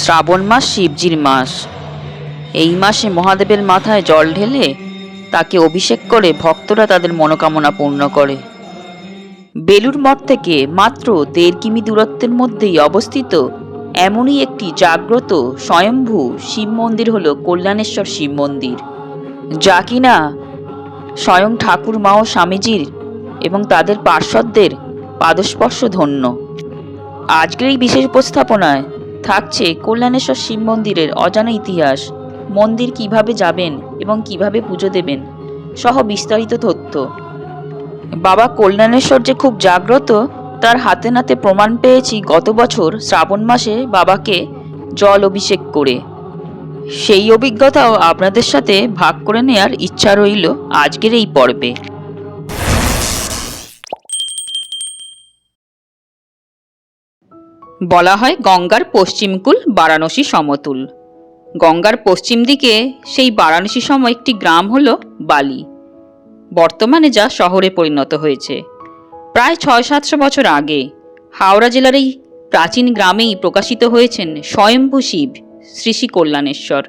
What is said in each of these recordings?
শ্রাবণ মাস শিবজির মাস। এই মাসে মহাদেবের মাথায় জল ঢেলে তাকে অভিষেক করে ভক্তরা তাদের মনোকামনা পূর্ণ করে। বেলুর মঠ থেকে মাত্র দেড় কিমি দূরত্বের মধ্যেই অবস্থিত এমনই একটি জাগ্রত স্বয়ম্ভু শিব মন্দির হল কল্যাণেশ্বর শিব মন্দির, যা কিনা স্বয়ং ঠাকুর, মা ও স্বামীজির এবং তাদের পার্শ্বদের পাদস্পর্শ ধন্য আজকের এই বিশেষ উপস্থাপনায় থাকছে কল্যাণেশ্বর শিব মন্দিরের অজানা ইতিহাস, মন্দির কীভাবে যাবেন এবং কীভাবে পুজো দেবেন, সহ বিস্তারিত তথ্য। বাবা কল্যাণেশ্বর যে খুব জাগ্রত, তার হাতে নাতে প্রমাণ পেয়েছি গত বছর শ্রাবণ মাসে বাবাকে জল অভিষেক করে। সেই অভিজ্ঞতাও আপনাদের সাথে ভাগ করে নেয়ার ইচ্ছা রইল আজকের এই পর্বে। বলা হয় গঙ্গার পশ্চিমকুল বারাণসী সমতুল। গঙ্গার পশ্চিম দিকে সেই বারাণসী সম একটি গ্রাম হল বালি। বর্তমানে যা শহরে পরিণত হয়েছে। প্রায় ছয় সাতশো বছর আগে হাওড়া জেলার এই প্রাচীন গ্রামেই প্রকাশিত হয়েছেন স্বয়ম্ভু শিব, শ্রী শ্রী কল্যাণেশ্বর।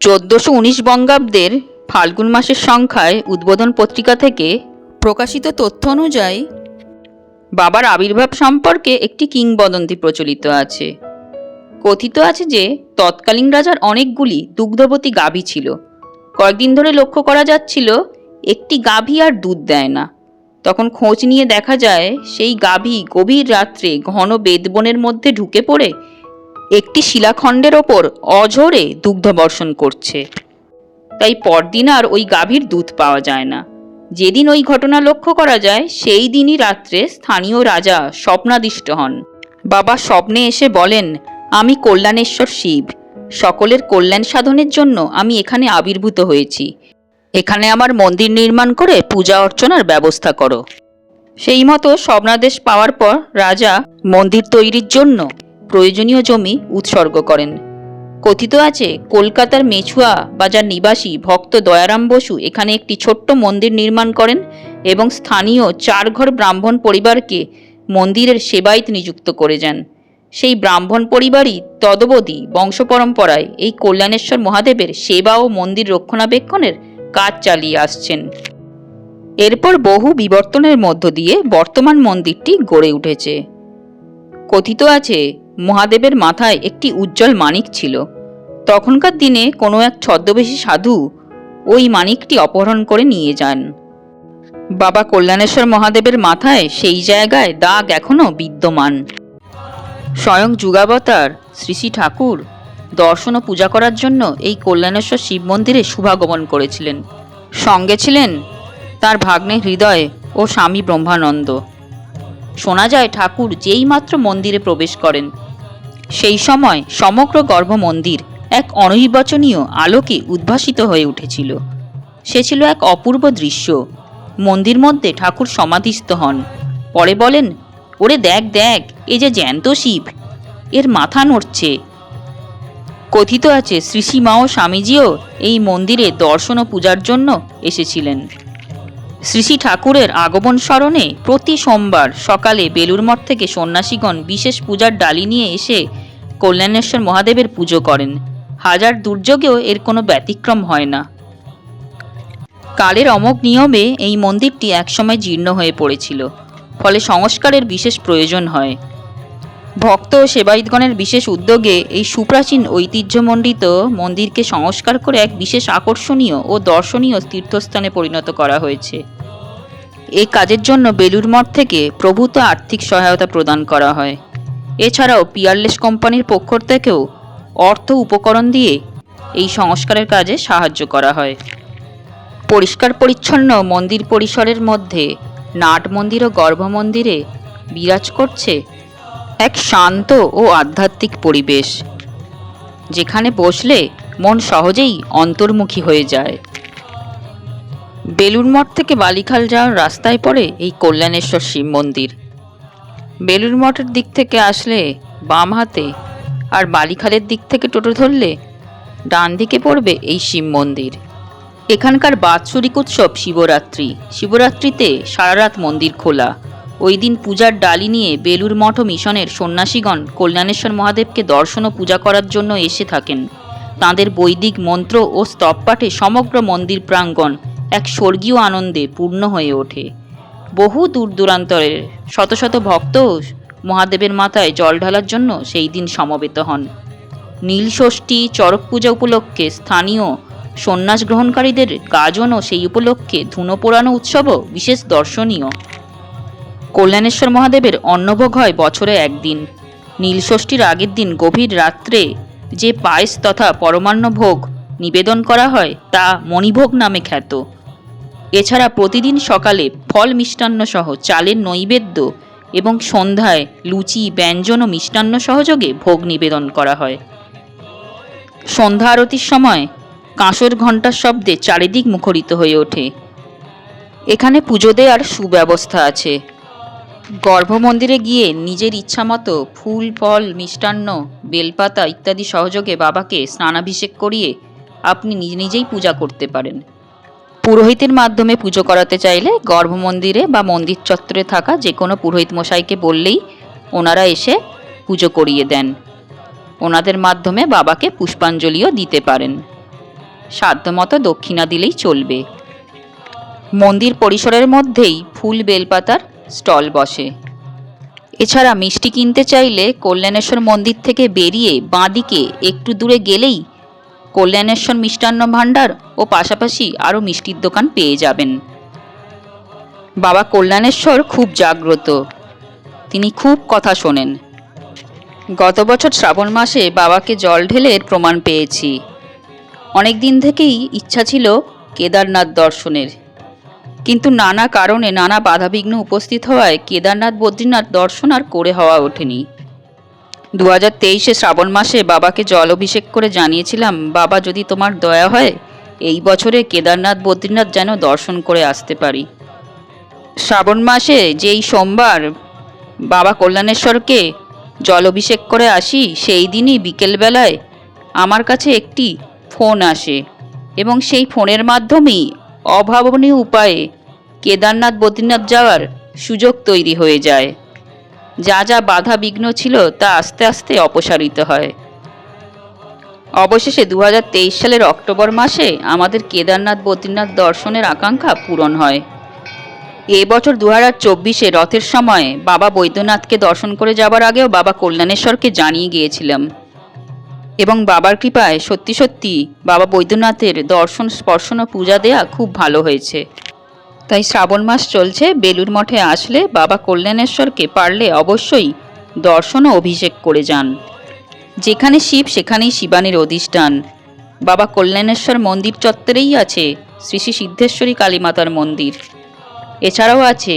চোদ্দোশো উনিশ বঙ্গাব্দের ফাল্গুন মাসের সংখ্যায় উদ্বোধন পত্রিকা থেকে প্রকাশিত তথ্য অনুযায়ী বাবার আবির্ভাব সম্পর্কে একটি কিংবদন্তি প্রচলিত আছে। কথিত আছে যে, তৎকালীন রাজার অনেকগুলি দুগ্ধবতী গাভী ছিল। কয়েকদিন ধরে লক্ষ্য করা যাচ্ছিল, একটি গাভী আর দুধ দেয় না। তখন খোঁজ নিয়ে দেখা যায়, সেই গাভী গভীর রাত্রে ঘন বেদবনের মধ্যে ঢুকে পড়ে একটি শিলাখণ্ডের ওপর অঝরে দুগ্ধ বর্ষণ করছে। তাই পরদিন আর ওই গাভীর দুধ পাওয়া যায় না। যেদিন ওই ঘটনা লক্ষ্য করা যায়, সেই দিনই রাত্রে স্থানীয় রাজা স্বপ্নাদিষ্ট হন। বাবা স্বপ্নে এসে বলেন, আমি কল্যাণেশ্বর শিব। সকলের কল্যাণ সাধনের জন্য আমি এখানে আবির্ভূত হয়েছি। এখানে আমার মন্দির নির্মাণ করে পূজা অর্চনার ব্যবস্থা করো সেই মতো স্বপ্নাদেশ পাওয়ার পর রাজা মন্দির তৈরির জন্য প্রয়োজনীয় জমি উৎসর্গ করেন। কথিত আছে, কলকাতার মেছুয়া বাজার নিবাসী ভক্ত দয়ারাম বসু এখানে একটি ছোট্ট মন্দির নির্মাণ করেন এবং স্থানীয় চার ঘর ব্রাহ্মণ পরিবারকে মন্দিরের সেবায়িত নিযুক্ত করে যান। সেই ব্রাহ্মণ পরিবারই তদবধি বংশ পরম্পরায় এই কল্যাণেশ্বর মহাদেবের সেবা ও মন্দির রক্ষণাবেক্ষণের কাজ চালিয়ে আসছেন। এরপর বহু বিবর্তনের মধ্য দিয়ে বর্তমান মন্দিরটি গড়ে উঠেছে। কথিত আছে মহাদেবের মাথায় একটি উজ্জ্বল মানিক ছিল। তখনকার দিনে কোনো এক ছদ্মবেশী সাধু ওই মানিকটি অপহরণ করে নিয়ে যান। বাবা কল্যাণেশ্বর মহাদেবের মাথায় সেই জায়গায় দাগ এখনও বিদ্যমান। স্বয়ং যুগাবতার শ্রী শ্রী ঠাকুর দর্শন ও পূজা করার জন্য এই কল্যাণেশ্বর শিব মন্দিরে শুভাগমন করেছিলেন। সঙ্গে ছিলেন তার ভাগ্নে হৃদয় ও স্বামী ব্রহ্মানন্দ। শোনা যায় ঠাকুর যেই মাত্র মন্দিরে প্রবেশ করেন সেই সময় সমগ্র গর্ভ মন্দির এক অনির্বাচনীয় আলোকে উদ্ভাসিত হয়ে উঠেছিল। সে ছিল এক অপূর্ব দৃশ্য। মন্দির মধ্যে ঠাকুর সমাধিস্থ হন। পরে বলেন, ওরে দেখ দেখ, এ যে জ্যান্ত শিব, এর মাথা নড়ছে। কথিত আছে শ্রী শ্রী মা ও স্বামীজিও এই মন্দিরে দর্শন ও পূজার জন্য এসেছিলেন। শ্রী শ্রী ঠাকুরের আগমন স্মরণে প্রতি সোমবার সকালে বেলুর মঠ থেকে সন্ন্যাসীগণ বিশেষ পূজার ডালি নিয়ে এসে কল্যাণেশ্বর মহাদেবের পুজো করেন। হাজার দুর্যোগেও এর কোনো ব্যতিক্রম হয় না। কালের অমোঘ নিয়মে এই মন্দিরটি একসময় জীর্ণ হয়ে পড়েছিল, ফলে সংস্কারের বিশেষ প্রয়োজন হয়। ভক্ত ও সেবায়িতগণের বিশেষ উদ্যোগে এই সুপ্রাচীন ঐতিহ্যমণ্ডিত মন্দিরকে সংস্কার করে এক বিশেষ আকর্ষণীয় ও দর্শনীয় তীর্থস্থানে পরিণত করা হয়েছে। এই কাজের জন্য বেলুর মঠ থেকে প্রভূত আর্থিক সহায়তা প্রদান করা হয়। এছাড়াও পিয়ারলেস কোম্পানির পক্ষ থেকেও অর্থ উপকরণ দিয়ে এই সংস্কারের কাজে সাহায্য করা হয়। পরিষ্কার পরিচ্ছন্ন মন্দির পরিসরের মধ্যে নাট মন্দির ও গর্ভ মন্দিরে বিরাজ করছে এক শান্ত ও আধ্যাত্মিক পরিবেশ, যেখানে বসলে মন সহজেই অন্তর্মুখী হয়ে যায়। বেলুর মঠ থেকে বালিখাল যাওয়ার রাস্তায় পড়ে এই কল্যাণেশ্বর শিব মন্দির। বেলুর মঠের দিক থেকে আসলে বাম হাতে আর বালিখালের দিক থেকে টোটো ধরলে ডান দিকে পড়বে এই শিব মন্দির। এখানকার বাৎসরিক উৎসব শিবরাত্রি। শিবরাত্রিতে সারা রাত মন্দির খোলা। ওই দিন পূজার ডালি নিয়ে বেলুর মঠ মিশনের সন্ন্যাসীগণ কল্যাণেশ্বর মহাদেবকে দর্শন ও পূজা করার জন্য এসে থাকেন। তাঁদের বৈদিক মন্ত্র ও স্তব পাঠে সমগ্র মন্দির প্রাঙ্গণ এক স্বর্গীয় আনন্দে পূর্ণ হয়ে ওঠে। বহু দূর দূরান্তরের শত শত ভক্ত মহাদেবের মাথায় জল ঢালার জন্য সেই দিন সমবেত হন। নীল ষষ্ঠী চড়ক পূজা উপলক্ষে স্থানীয় সন্ন্যাস গ্রহণকারীদের গাজনও সেই উপলক্ষে ধুনো পোড়ানো উৎসবও বিশেষ দর্শনীয়। কল্যাণেশ্বর মহাদেবের অন্নভোগ হয় বছরে একদিন। নীলষষ্ঠীর আগের দিন গভীর রাত্রে যে পায়েস তথা পরমান্ন ভোগ নিবেদন করা হয় তা মণিভোগ নামে খ্যাত। এছাড়া প্রতিদিন সকালে ফল মিষ্টান্ন সহ চালের নৈবেদ্য এবং সন্ধ্যায় লুচি, ব্যঞ্জন ও মিষ্টান্ন সহযোগে ভোগ নিবেদন করা হয়। সন্ধ্যা আরতির সময় কাঁসর ঘণ্টার শব্দে চারিদিক মুখরিত হয়ে ওঠে। এখানে পুজো দেওয়ার সুব্যবস্থা আছে। গর্ভমন্দিরে গিয়ে নিজের ইচ্ছামতো ফুল, ফল, মিষ্টান্ন, বেলপাতা ইত্যাদি সহযোগে বাবাকে স্নানাভিষেক করিয়ে আপনি নিজ নিজেই পূজা করতে পারেন। পুরোহিতের মাধ্যমে পুজো করাতে চাইলে গর্ভমন্দিরে বা মন্দির চত্বরে থাকা যে কোনো পুরোহিত মশাইকে বললেই ওনারা এসে পুজো করিয়ে দেন। ওনাদের মাধ্যমে বাবাকে পুষ্পাঞ্জলিও দিতে পারেন। সাধ্যমতো দক্ষিণা দিলেই চলবে। মন্দির পরিসরের মধ্যেই ফুল বেলপাতার স্টল বসে। এছাড়া মিষ্টি কিনতে চাইলে কল্যাণেশ্বর মন্দির থেকে বেরিয়ে বাঁদিকে একটু দূরে গেলেই কল্যাণেশ্বর মিষ্টান্ন ভাণ্ডার ও পাশাপাশি আরও মিষ্টির দোকান পেয়ে যাবেন। বাবা কল্যাণেশ্বর খুব জাগ্রত। তিনি খুব কথা শোনেন। গত বছর শ্রাবণ মাসে বাবাকে জল ঢেলে প্রমাণ পেয়েছি। অনেক দিন থেকেই ইচ্ছা ছিল কেদারনাথ দর্শনের। কিন্তু নানা কারণে নানা বাধাবিঘ্ন উপস্থিত হওয়ায় কেদারনাথ বদ্রীনাথ দর্শন আর করে হওয়া ওঠেনি। দু হাজার তেইশে শ্রাবণ মাসে বাবাকে জল অভিষেক করে জানিয়েছিলাম, বাবা, যদি তোমার দয়া হয়, এই বছরে কেদারনাথ, বদ্রীনাথ যেন দর্শন করে আসতে পারি। শ্রাবণ মাসে যেই সোমবার বাবা কল্যাণেশ্বরকে জল অভিষেক করে আসি, সেই দিনই বিকেলবেলায় আমার কাছে একটি ফোন আসে এবং সেই ফোনের মাধ্যমেই অভাবনীয় উপায়ে কেদারনাথ, বদ্রীনাথ যাওয়ার সুযোগ তৈরি হয়ে যায়। যা যা বাধা বিঘ্ন ছিল তা আস্তে আস্তে অপসারিত হয়। অবশেষে দু হাজার তেইশ সালের অক্টোবর মাসে আমাদের কেদারনাথ বদ্রীনাথ দর্শনের আকাঙ্ক্ষা পূরণ হয়। এবছর দু হাজার চব্বিশে রথের সময় বাবা বৈদ্যনাথকে দর্শন করে যাবার আগেও বাবা কল্যাণেশ্বরকে জানিয়ে গিয়েছিলাম। এবং বাবার কৃপায় সত্যি সত্যি বাবা বৈদ্যনাথের দর্শন স্পর্শন ও পূজা দেয়া খুব ভালো হয়েছে। তাই শ্রাবণ মাস চলছে বেলুর মঠে আসলে বাবা কল্যাণেশ্বরকে পারলে অবশ্যই দর্শন ও অভিষেক করে যান। যেখানে শিব, সেখানেই শিবানীর অধিষ্ঠান। বাবা কল্যাণেশ্বর মন্দির চত্বরেই আছে শ্রী শ্রী সিদ্ধেশ্বরী কালীমাতার মন্দির। এছাড়াও আছে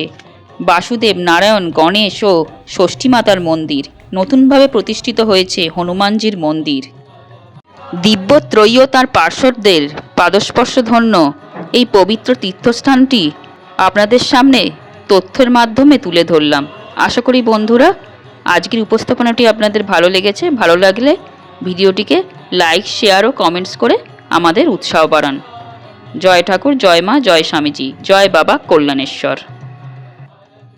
বাসুদেব নারায়ণ, গণেশ ও ষষ্ঠী মাতার মন্দির। নতুনভাবে প্রতিষ্ঠিত হয়েছে হনুমানজির মন্দির। দিব্যত্রয়ী ও তাঁর পার্শ্বদের পাদস্পর্শ ধন্য এই পবিত্র তীর্থস্থানটি আপনাদের সামনে তথ্যের মাধ্যমে তুলে ধরলাম। আশা করি বন্ধুরা, আজকের উপস্থাপনাটি আপনাদের ভালো লেগেছে। ভালো লাগলে ভিডিওটিকে লাইক, শেয়ার ও কমেন্টস করে আমাদের উৎসাহ বাড়ান। জয় ঠাকুর, জয় মা, জয় স্বামীজি, জয় বাবা কল্যাণেশ্বর।